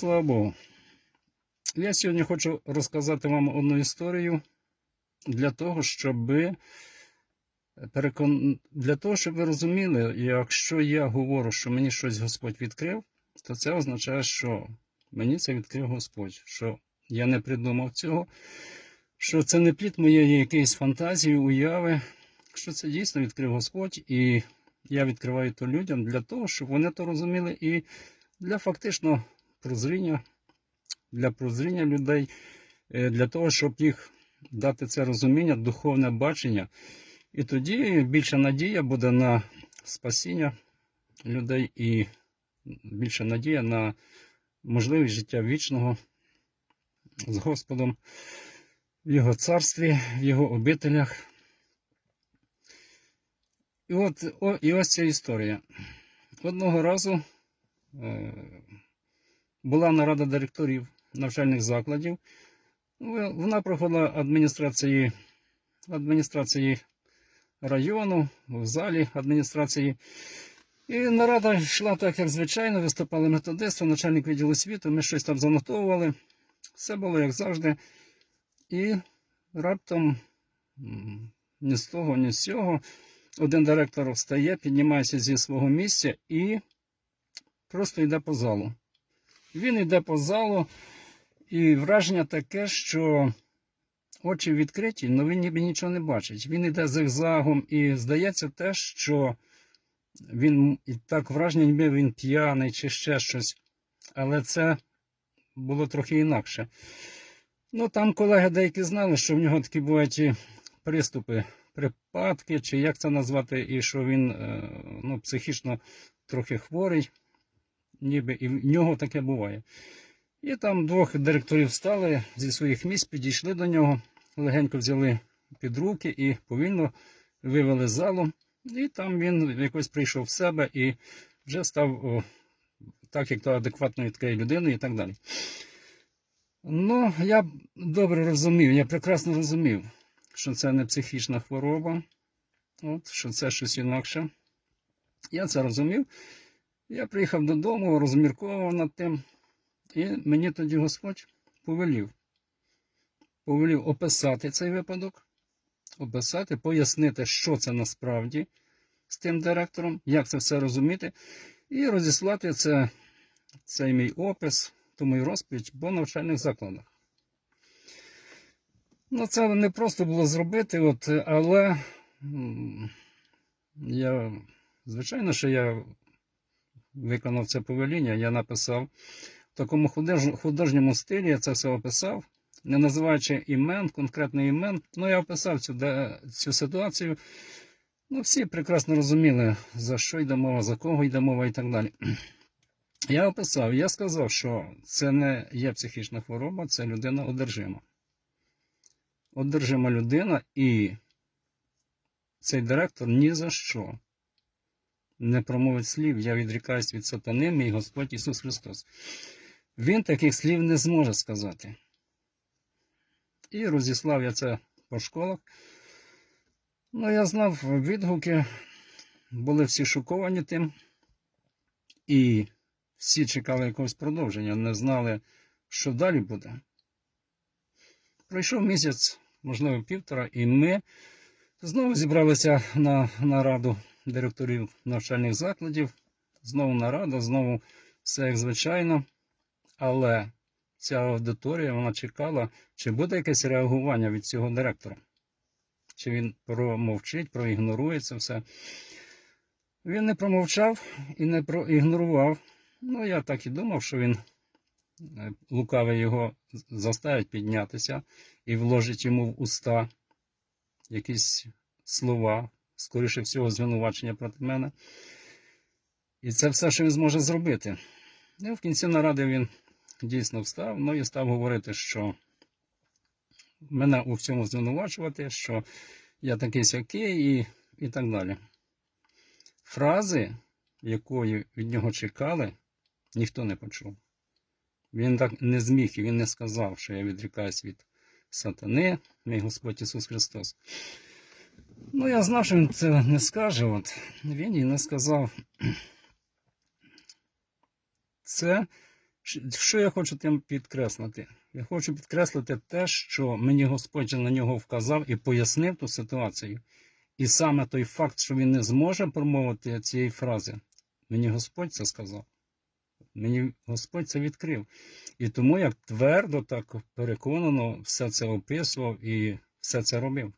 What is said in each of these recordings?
Слава Богу. Я сьогодні хочу розказати вам одну історію для того, щоб перекон... для того, щоб ви розуміли, якщо я говорю, що мені щось Господь відкрив, то це означає, що мені це відкрив Господь, що я не придумав цього, що це не плід моєї якоїсь фантазії, уяви, що це дійсно відкрив Господь, і я відкриваю то людям для того, щоб вони то розуміли, і для фактично прозріння, для прозріння людей, е, для того, щоб їх дати це розуміння, духовне бачення. І тоді більша надія буде на спасіння людей і більша надія на можливість життя вічного з Господом в Його царстві, в Його обителях. І от о, і ось ця історія. Одного разу е, була нарада директорів навчальних закладів. Вона проходила адміністрації, адміністрації району, в залі адміністрації. І нарада йшла так, як звичайно, виступали методисти, начальник відділу освіти, ми щось там занотовували. Все було як завжди. І раптом ні з того, ні з цього. Один директор встає, піднімається зі свого місця і просто йде по залу. Він йде по залу, і враження таке, що очі відкриті, але він ніби нічого не бачить. Він йде зигзагом, і здається те, що він і так враження, ніби він п'яний чи ще щось. Але це було трохи інакше. Ну, там колеги деякі знали, що в нього такі бувають приступи, припадки, чи як це назвати, і що він е, ну, психічно трохи хворий, ніби і в нього таке буває. І там двох директорів встали зі своїх місць, підійшли до нього, легенько взяли під руки і повільно вивели залу. І там він якось прийшов в себе і вже став о, так, як то адекватною такою людиною і так далі. Ну, я добре розумів, я прекрасно розумів, що це не психічна хвороба, от, що це щось інакше. Я це розумів. Я приїхав додому, розмірковував над тим, і мені тоді Господь повелів. Повелів описати цей випадок, описати, пояснити, що це насправді з тим директором, як це все розуміти, і розіслати це, цей мій опис, ту мою розповідь по навчальних закладах. Ну, це не просто було зробити, от, але я, звичайно, що я виконав це повеління, я написав в такому художньому стилі, я це все описав, не називаючи імен, конкретний імен. Ну, я описав цю, цю ситуацію. Ну, всі прекрасно розуміли, за що йде мова, за кого йде мова і так далі. Я описав, я сказав, що це не є психічна хвороба, це людина одержима. Одержима людина, і цей директор ні за що не промовить слів, я відрікаюсь від сатани, мій Господь Ісус Христос. Він таких слів не зможе сказати. І розіслав я це по школах. Ну, я знав відгуки, були всі шоковані тим, і всі чекали якогось продовження, не знали, що далі буде. Пройшов місяць, можливо, півтора, і ми знову зібралися на нараду директорів навчальних закладів. Знову нарада, знову все як звичайно. Але ця аудиторія вона чекала, чи буде якесь реагування від цього директора. Чи він промовчить, проігнорує це все. Він не промовчав і не проігнорував. Ну, я так і думав, що він е, лукавий його заставить піднятися і вложить йому в уста якісь слова, скоріше всього, звинувачення проти мене. І це все, що він зможе зробити. І в кінці наради він дійсно встав, ну і став говорити, що мене у всьому звинувачувати, що я такий сякий і, і так далі. Фрази, якої від нього чекали, ніхто не почув. Він так не зміг і він не сказав, що я відрікаюсь від сатани, мій Господь Ісус Христос. Ну, я знав, що він це не скаже. От. Він і не сказав. Це Що я хочу тим підкреслити? Я хочу підкреслити те, що мені Господь на нього вказав і пояснив ту ситуацію. І саме той факт, що він не зможе промовити цієї фрази, мені Господь це сказав. Мені Господь це відкрив. І тому я твердо, так переконано все це описував і все це робив.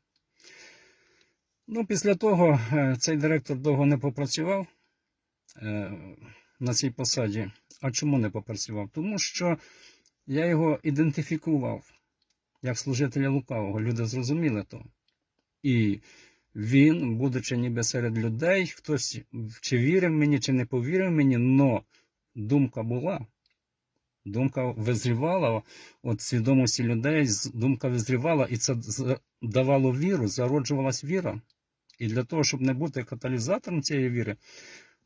Ну, після того е, цей директор довго не попрацював е, на цій посаді. А чому не попрацював? Тому що я його ідентифікував як служителя лукавого. Люди зрозуміли то. І він, будучи ніби серед людей, хтось чи вірив мені, чи не повірив мені, но думка була. Думка визрівала от свідомості людей, думка визрівала, і це давало віру, зароджувалась віра. І для того, щоб не бути каталізатором цієї віри,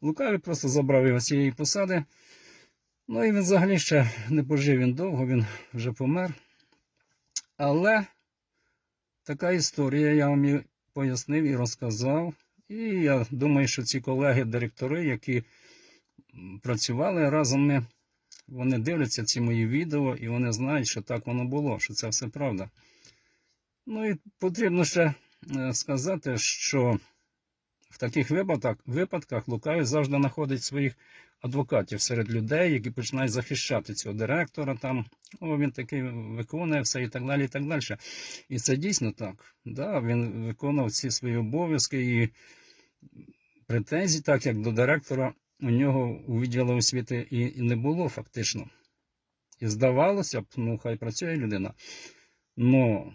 Лукавий просто забрав його з цієї посади. Ну і він взагалі ще не пожив він довго, він вже помер. Але така історія, я вам її пояснив і розказав. І я думаю, що ці колеги-директори, які працювали разом, ми, вони дивляться ці мої відео і вони знають, що так воно було, що це все правда. Ну і потрібно ще е, сказати, що в таких випадках, випадках Лукавий завжди знаходить своїх адвокатів серед людей, які починають захищати цього директора. Там о, він такий виконує все і так далі. І так далі. І це дійсно так. Да, він виконував всі свої обов'язки і претензій, так як до директора, у нього у відділу освіти і, і не було фактично. І здавалося б, ну хай працює людина. Но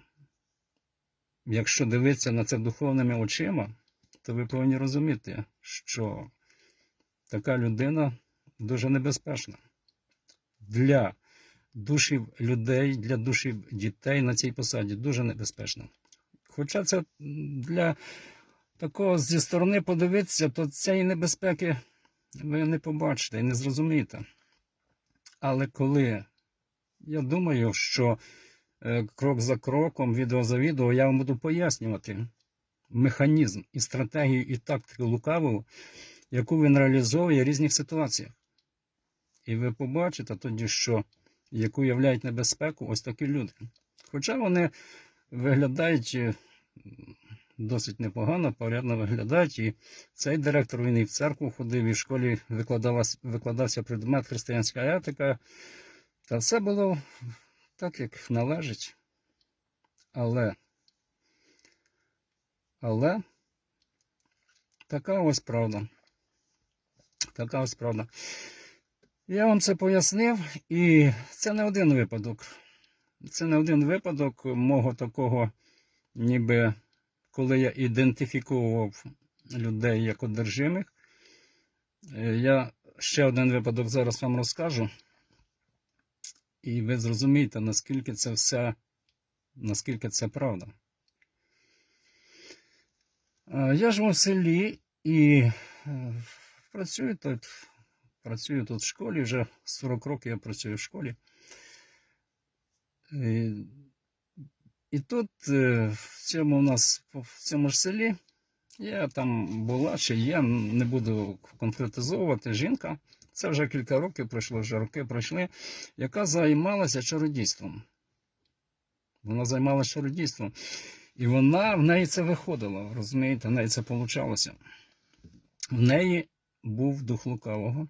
якщо дивитися на це духовними очима, то ви повинні розуміти, що така людина дуже небезпечна для душів людей, для душів дітей на цій посаді дуже небезпечна. Хоча це для такого зі сторони подивитися, то цієї небезпеки ви не побачите і не зрозумієте. Але коли я думаю, що крок за кроком, відео за відео, я вам буду пояснювати механізм і стратегію, і тактику лукавого, яку він реалізовує в різних ситуаціях. І ви побачите тоді, що яку являють небезпеку ось такі люди. Хоча вони виглядають е, досить непогано, порядно виглядають. І цей директор він і в церкву ходив, і в школі викладався предмет християнська етика. Та все було так, як належить. Але, але така ось правда. Така ось правда. Я вам це пояснив, і це не один випадок. Це не один випадок мого такого, ніби коли я ідентифікував людей як одержимих. Е, Я ще один випадок зараз вам розкажу. І ви зрозумієте, наскільки це все, наскільки це правда. Е, Я живу в селі і е, працюю тут, працюю тут в школі, вже 40 років я працюю в школі. І, і тут, е, в цьому у нас, в цьому ж селі, я там була, чи є, не буду конкретизовувати жінка. Це вже кілька років пройшло, вже роки пройшли, яка займалася чародійством. Вона займалася чародійством. І вона в неї це виходило, розумієте, в неї це получалося. В неї був дух лукавого,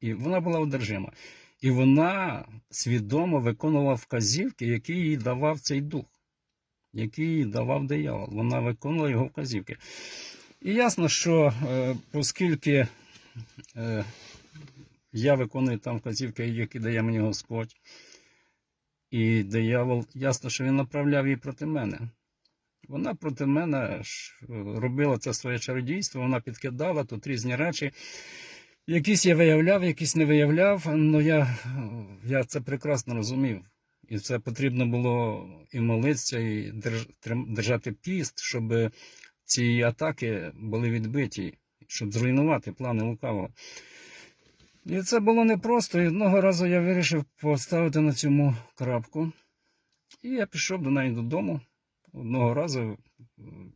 і вона була одержима. І вона свідомо виконувала вказівки, які їй давав цей дух, які їй давав диявол. Вона виконувала його вказівки. І ясно, що е, оскільки я виконую там вказівки, які дає мені Господь, і диявол, ясно, що він направляв її проти мене. Вона проти мене е, робила це своє чародійство, вона підкидала тут різні речі. Якісь я виявляв, якісь не виявляв, але я, я це прекрасно розумів. І це потрібно було і молитися, і держ- держати піст, щоб ці атаки були відбиті, щоб зруйнувати плани лукавого. І це було непросто. І одного разу я вирішив поставити на цьому крапку. І я пішов до неї додому. Одного разу е,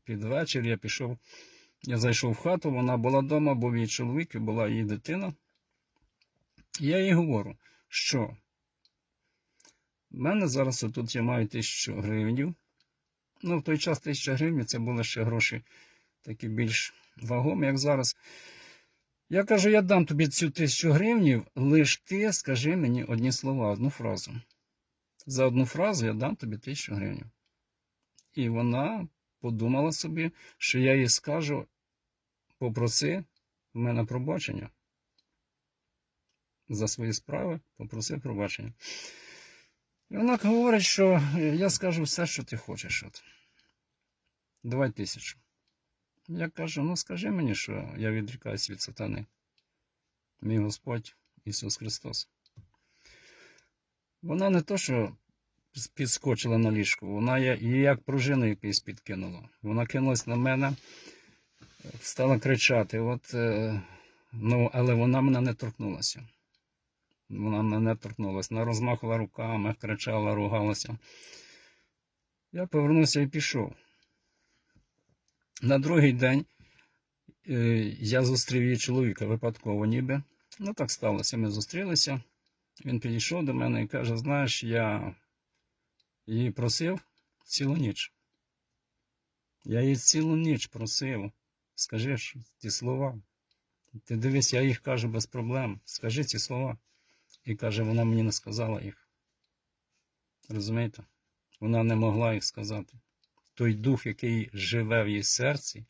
під вечір я пішов, я зайшов в хату, вона була вдома, був її чоловік, і була її дитина. Я їй говорю, що в мене зараз отут я маю тисячу гривень. Ну, в той час тисяча гривень це були ще гроші такі більш вагомі, як зараз. Я кажу, я дам тобі цю тисячу гривень, лиш ти скажи мені одні слова, одну фразу. За одну фразу я дам тобі тисячу гривень. І вона подумала собі, що я їй скажу, попроси в мене пробачення. За свої справи попроси пробачення. І вона говорить, що я скажу все, що ти хочеш. От. Давай тисячу. Я кажу, ну скажи мені, що я відрікаюсь від сатани. Мій Господь Ісус Христос. Вона не то, що підскочила на ліжку, вона її як пружину якусь підкинула. Вона кинулась на мене, стала кричати, от, е, ну, але вона мене не торкнулася. Вона мене не торкнулася. Вона розмахувала руками, кричала, ругалася. Я повернувся і пішов. На другий день е, я зустрів її чоловіка випадково ніби. Ну так сталося, ми зустрілися. Він підійшов до мене і каже: знаєш, я її просив цілу ніч. Я її цілу ніч просив. Скажи ж ті слова. Ти дивись, я їх кажу без проблем. Скажи ці слова. І каже, вона мені не сказала їх. Розумієте? Вона не могла їх сказати. Той дух, який живе в її серці,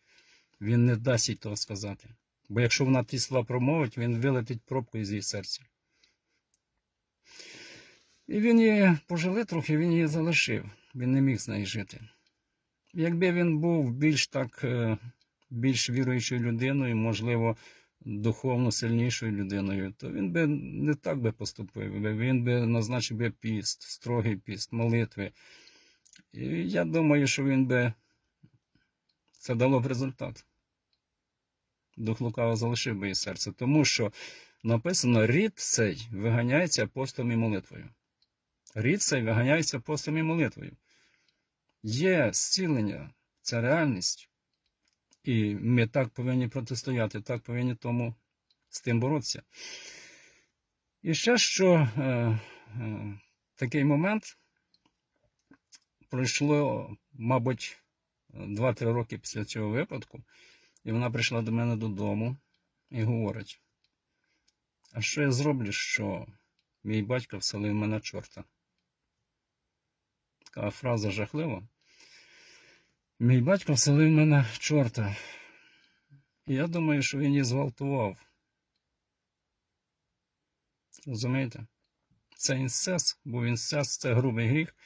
він не дасть їй того сказати. Бо якщо вона ті слова промовить, він вилетить пробкою з її серця. І він її пожили трохи, він її залишив. Він не міг з нею жити. Якби він був більш так, е, більш віруючою людиною, можливо, духовно сильнішою людиною, то він би не так би поступив. Він би назначив би піст, строгий піст, молитви. І я думаю, що він би це дало б результат. Дух лукаво залишив би її серце, тому що написано, рід цей виганяється апостолом і молитвою. Рід цей виганяється апостолом і молитвою. Є зцілення, це реальність. І ми так повинні протистояти, так повинні тому з тим боротися. І ще що е, е, такий момент пройшло, мабуть, 2-3 роки після цього випадку, і вона прийшла до мене додому і говорить: а що я зроблю, що мій батько вселив мене чорта? Така фраза жахлива. Мій батько вселив мене чорта. Я думаю, що він її зґвалтував. Розумієте? Це інцест, бо інцест це грубий гріх.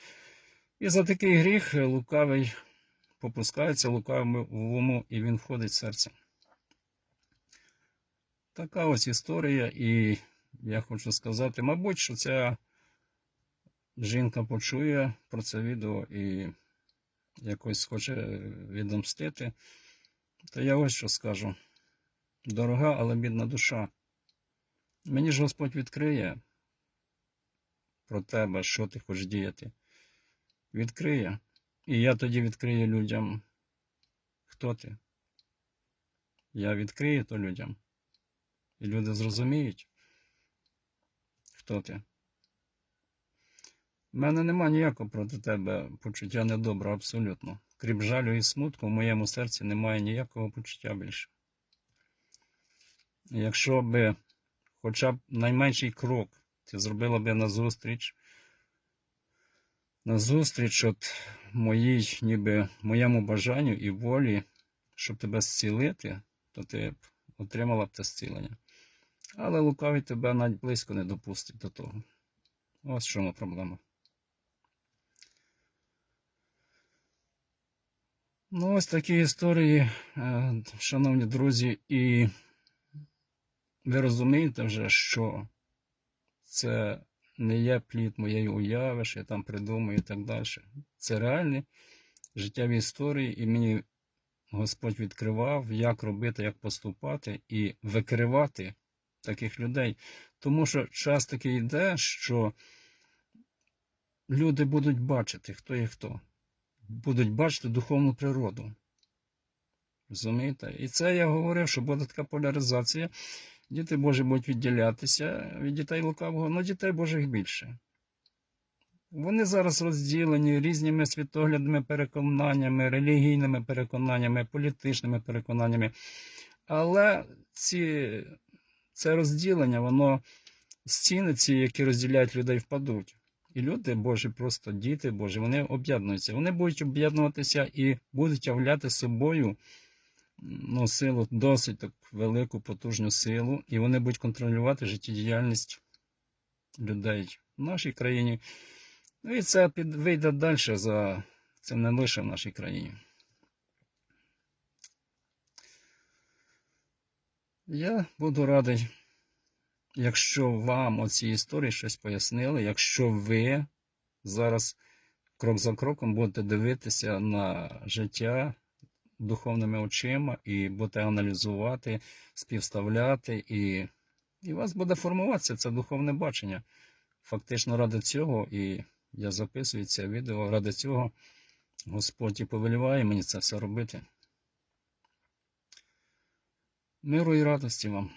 І за такий гріх лукавий попускається лукавому і він входить в серце. Така ось історія, і я хочу сказати, мабуть, що ця жінка почує про це відео і якось хоче відомстити. То я ось що скажу. Дорога, але бідна душа. Мені ж Господь відкриє про тебе, що ти хочеш діяти. Відкриє. І я тоді відкрию людям, хто ти. Я відкрию то людям. І люди зрозуміють, хто ти. У мене нема ніякого проти тебе почуття недоброго, абсолютно. Крім жалю і смутку, в моєму серці немає ніякого почуття більше. Якщо би хоча б найменший крок ти зробила би назустріч, назустріч от моїй, ніби моєму бажанню і волі, щоб тебе зцілити, то ти б отримала б те зцілення. Але лукавий тебе навіть близько не допустить до того. Ось в чому проблема. Ну, ось такі історії, е, шановні друзі, і ви розумієте вже, що це не є плід моєї уяви, що я там придумаю і так далі. Це реальні життєві історії, і мені Господь відкривав, як робити, як поступати і викривати таких людей. Тому що час такий йде, що люди будуть бачити, хто є хто. Будуть бачити духовну природу. Розумієте? І це я говорив, що буде така поляризація. Діти Божі будуть відділятися від дітей лукавого, але дітей Божих більше. Вони зараз розділені різними світоглядними переконаннями, релігійними переконаннями, політичними переконаннями. Але ці, це розділення, воно стіни ці, які розділяють людей, впадуть. І люди Божі, просто діти Божі, вони об'єднуються. Вони будуть об'єднуватися і будуть являти собою ну, силу, досить так велику, потужну силу, і вони будуть контролювати життєдіяльність людей в нашій країні. Ну і це під, вийде далі за це не лише в нашій країні. Я буду радий, якщо вам оці історії щось пояснили, якщо ви зараз крок за кроком будете дивитися на життя духовними очима і будете аналізувати, співставляти, і, і у вас буде формуватися це духовне бачення. Фактично ради цього, і я записую це відео, ради цього Господь і повеліває мені це все робити. Миру і радості вам.